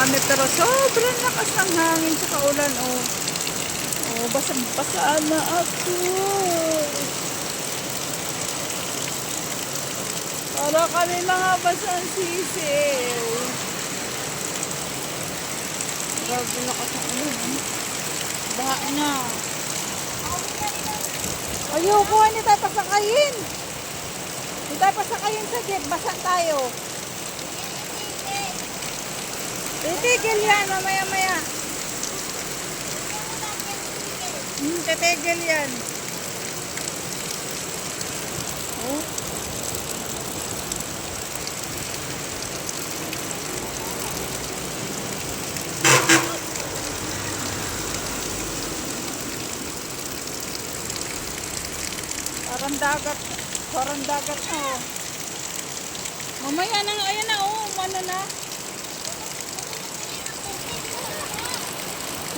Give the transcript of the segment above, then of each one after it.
kami pero sobrang lakas ng hangin sa kaulan. Oh, oh basang basaan na ako. Para kami mga basang sisiw. Grabe lakas ng ulan. eh. Baha na. Ayoko, hindi tayo pasakayin. Hindi tayo pasakayin sa jeep. Basa tayo. Titigil yan, mamaya maya. Hmm, titigil yan. Oh. Parang dagat. Parang dagat na oh. Mamaya na, ayan na oh, ano na.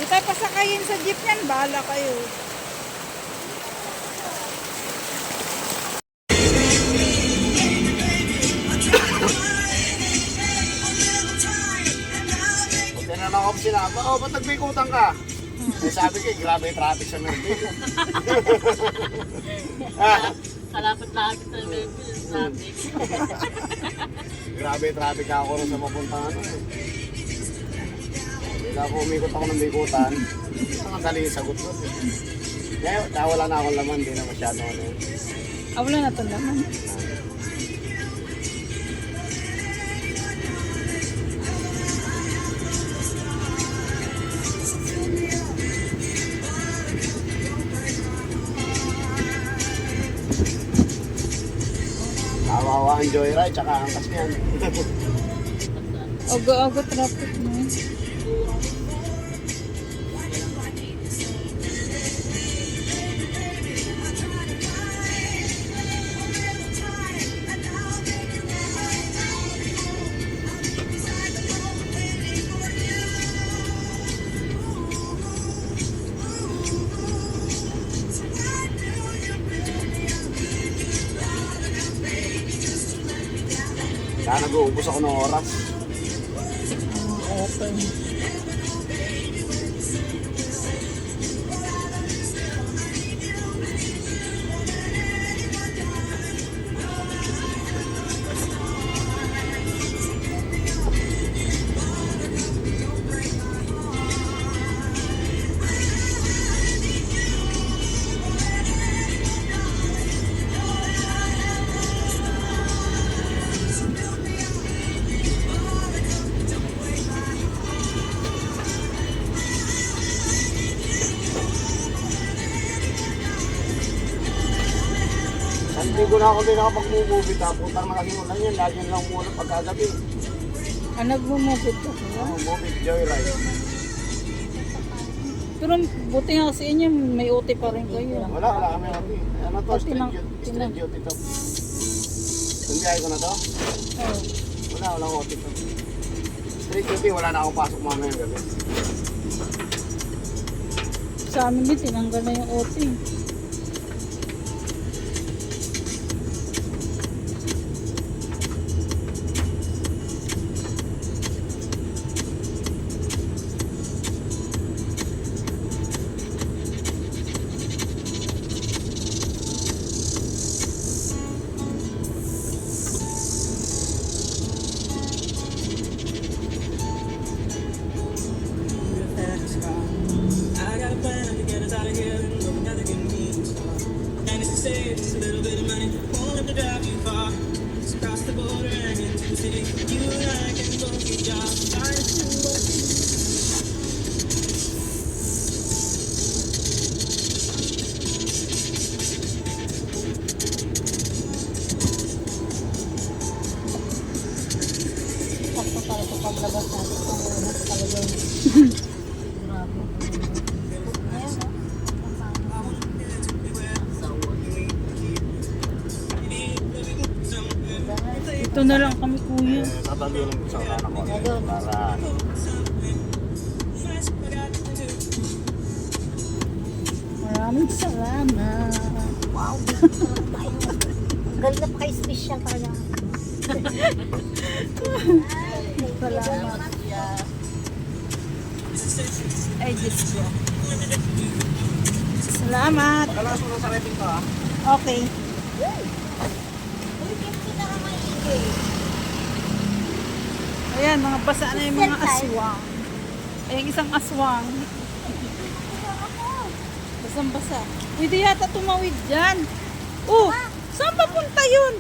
Hindi tayo pasakayin sa jeep yan, bahala kayo. Tinanong ako sila, oh, ba't nagbikutan ka? Eh, sabi ko, eh, grabe yung traffic sa Merville. ah, Kalapit-lapit na yung traffic. grabe yung traffic ako rin sa mapuntahan. Ano, eh. Kaya ako umikot ako ng bikutan, ang dali yung sagot ko. Kaya, kaya wala na akong laman, di na masyado ano. Ah, wala na to naman. Kawawa ang joyride, tsaka ang kasyan. Aga-aga traffic mo. Kaya nag-uubos ako ng oras. Open. Sa linggo na ako din nakapag-movie, tapos na malaking ulan yun lang muna pagkagabi. Ah, nagmumugod ka kuya? Oh, movie, joyride. Pero buti nga kasi inyo, may OT pa rin kayo. Wala, wala kami happy. Ano to, Oh, street tinang- duty, street duty to. Sundihay ko na to? Oh. Wala, wala OT to. Street duty, wala na akong pasok mamaya gabi. Sa amin din, tinanggal na yung OT. Out of here and go another convenience store. And it's to save just a little bit of money, won't have to drive you far. Just across the border and into the city. You and I can both get jobs, trying to work. Yun. Ito na lang kami kuya. Tatabi lang sa anak ko. Ayun. Para, Maraming salamat. Wow, tayo. Ganda pa kay special pala. Salamat. Ay, Diyos ko. Salamat. Pagkalas mo sa rating ko ah. Okay. Uy, yung pinakamaingay. Ayan, mga basa na yung mga aswang. Ay, yung isang aswang. Basang basa. Pwede yata tumawid dyan. Oh, saan papunta yun?